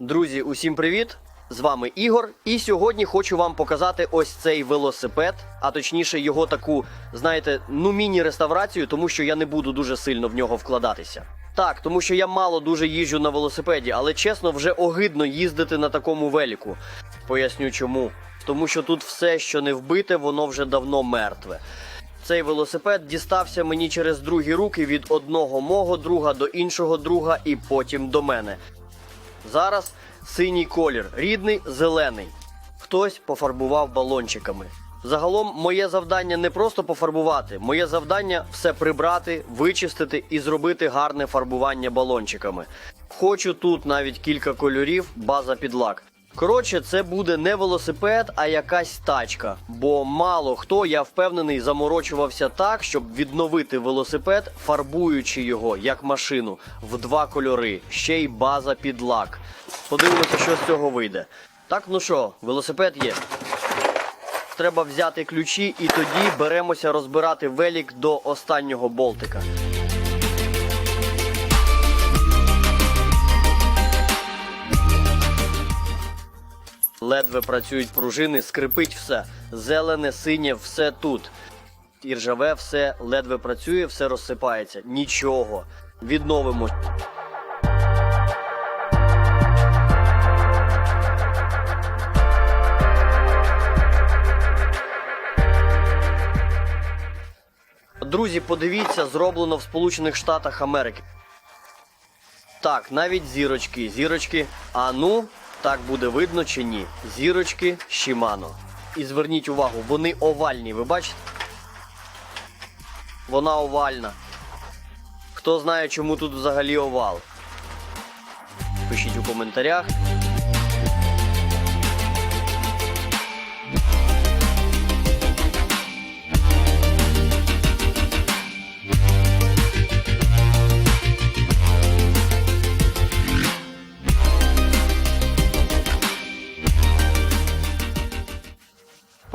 Друзі, усім привіт! З вами Ігор, і сьогодні хочу вам показати ось цей велосипед, а точніше його таку, знаєте, ну міні-реставрацію, тому що я не буду дуже сильно в нього вкладатися. Так, тому що я мало дуже їжджу на велосипеді, але чесно, вже огидно їздити на такому веліку. Поясню чому. Тому що тут все, що не вбите, воно вже давно мертве. Цей велосипед дістався мені через другі руки від одного мого друга до іншого друга і потім до мене. Зараз синій колір, рідний зелений. Хтось пофарбував балончиками. Загалом, моє завдання не просто пофарбувати, моє завдання все прибрати, вичистити і зробити гарне фарбування балончиками. Хочу тут навіть кілька кольорів, база під лак. Коротше, це буде не велосипед, а якась тачка. Бо мало хто, я впевнений, заморочувався так, щоб відновити велосипед, фарбуючи його як машину в два кольори, ще й база під лак. Подивимося, що з цього вийде. Так, ну що, велосипед є. Треба взяти ключі і тоді беремося розбирати велік до останнього болтика. Ледве працюють пружини, скрипить все. Зелене, синє, все тут. І ржаве все ледве працює, все розсипається. Нічого. Відновимо. Друзі, подивіться, зроблено в Сполучених Штатах Америки. Так, навіть зірочки, зірочки. А ну, так буде видно чи ні. Зірочки Shimano. І зверніть увагу, вони овальні, ви бачите? Вона овальна. Хто знає, чому тут взагалі овал? Пишіть у коментарях.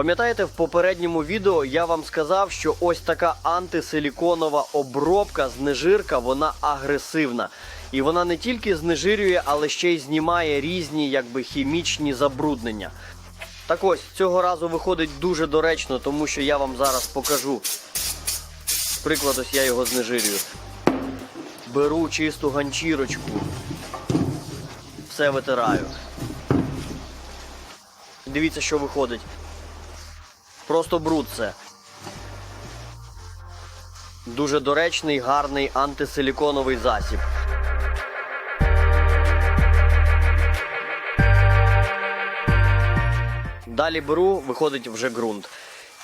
Пам'ятаєте, в попередньому відео я вам сказав, що ось така антисиліконова обробка, знежирка, вона агресивна. І вона не тільки знежирює, але ще й знімає різні якби хімічні забруднення. Так ось, цього разу виходить дуже доречно, тому що я вам зараз покажу. Приклад, ось я його знежирюю. Беру чисту ганчірочку. Все витираю. Дивіться, що виходить. Просто бруд це. Дуже доречний, гарний антисиліконовий засіб. Далі беру, виходить вже ґрунт.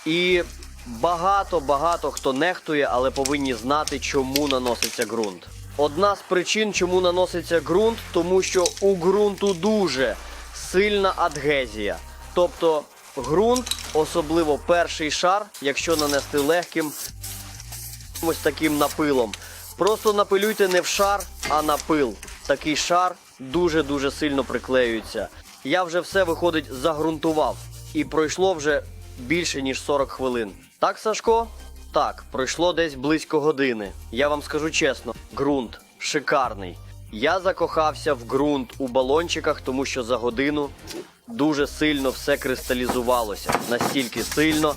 І багато-багато хто нехтує, але повинні знати, чому наноситься ґрунт. Одна з причин, чому наноситься ґрунт, тому що у ґрунту дуже сильна адгезія. Тобто ґрунт, особливо перший шар, якщо нанести легким ось таким напилом. Просто напилюйте не в шар, а на пил. Такий шар дуже-дуже сильно приклеюється. Я вже все виходить загрунтував. І пройшло вже більше ніж 40 хвилин. Так, Сашко? Так, пройшло десь близько години. Я вам скажу чесно, ґрунт шикарний. Я закохався в ґрунт у балончиках, тому що за годину дуже сильно все кристалізувалося. Настільки сильно.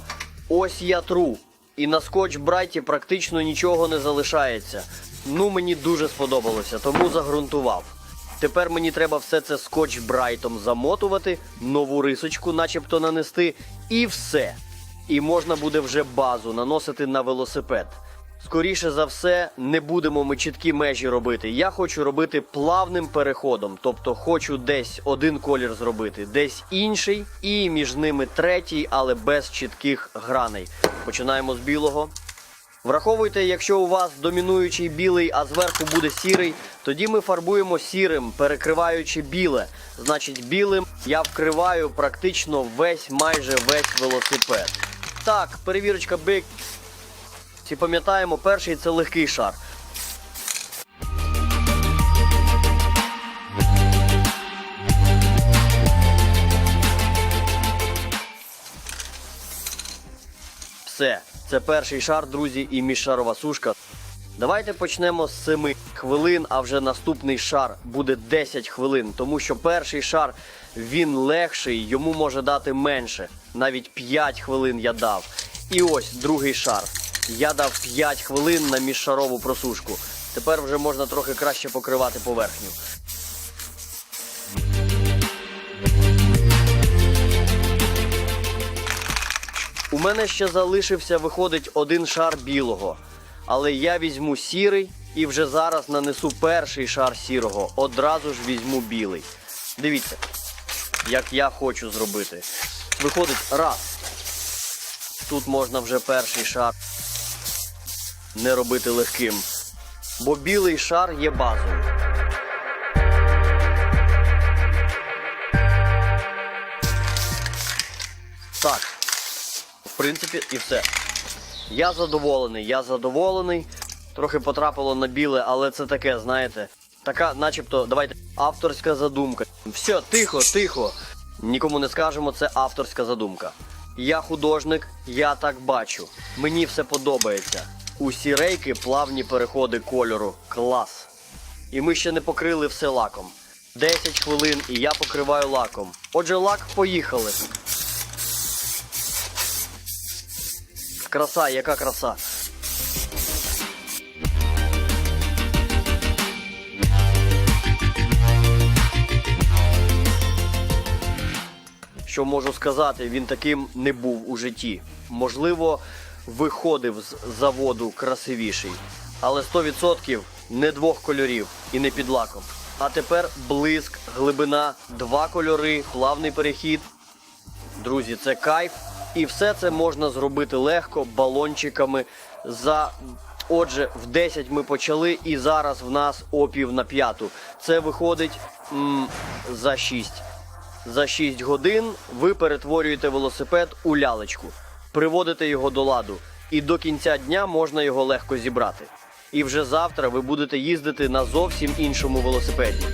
Ось я тру. І на скотч брайті практично нічого не залишається. Ну мені дуже сподобалося, тому загрунтував. Тепер мені треба все це скотч брайтом замотувати, нову рисочку, начебто нанести, і все. І можна буде вже базу наносити на велосипед. Скоріше за все, не будемо ми чіткі межі робити. Я хочу робити плавним переходом, тобто хочу десь один колір зробити, десь інший, і між ними третій, але без чітких граней. Починаємо з білого. Враховуйте, якщо у вас домінуючий білий, а зверху буде сірий, тоді ми фарбуємо сірим, перекриваючи біле. Значить, білим я вкриваю практично весь, майже весь велосипед. Так, перевірочка бик. Всі пам'ятаємо, перший це легкий шар. Все, це перший шар, друзі, і міжшарова сушка. Давайте почнемо з 7 хвилин, а вже наступний шар буде 10 хвилин, тому що перший шар він легший, йому може дати менше. Навіть 5 хвилин я дав. І ось другий шар. Я дав 5 хвилин на міжшарову просушку. Тепер вже можна трохи краще покривати поверхню. У мене ще залишився, виходить, один шар білого. Але я візьму сірий і вже зараз нанесу перший шар сірого. Одразу ж візьму білий. Дивіться, як я хочу зробити. Виходить, раз. Тут можна вже перший шар не робити легким. Бо білий шар є базовим. Так. В принципі, і все. Я задоволений, я задоволений. Трохи потрапило на біле, але це таке, знаєте. Така, начебто, давайте, авторська задумка. Все, тихо, тихо. Нікому не скажемо, це авторська задумка. Я художник, я так бачу. Мені все подобається. Усі рейки плавні переходи кольору. Клас. І ми ще не покрили все лаком. 10 хвилин і я покриваю лаком. Отже, лак поїхали. Краса, яка краса. Що можу сказати, він таким не був у житті. Можливо, виходив з заводу красивіший, але 100% не двох кольорів і не під лаком. А тепер блиск, глибина, два кольори, плавний перехід. Друзі, це кайф. І все це можна зробити легко балончиками. За отже, в 10 ми почали, і зараз в нас опів на п'яту. Це виходить м, за 6. За 6 годин ви перетворюєте велосипед у лялечку, приводите його до ладу, і до кінця дня можна його легко зібрати. І вже завтра ви будете їздити на зовсім іншому велосипеді.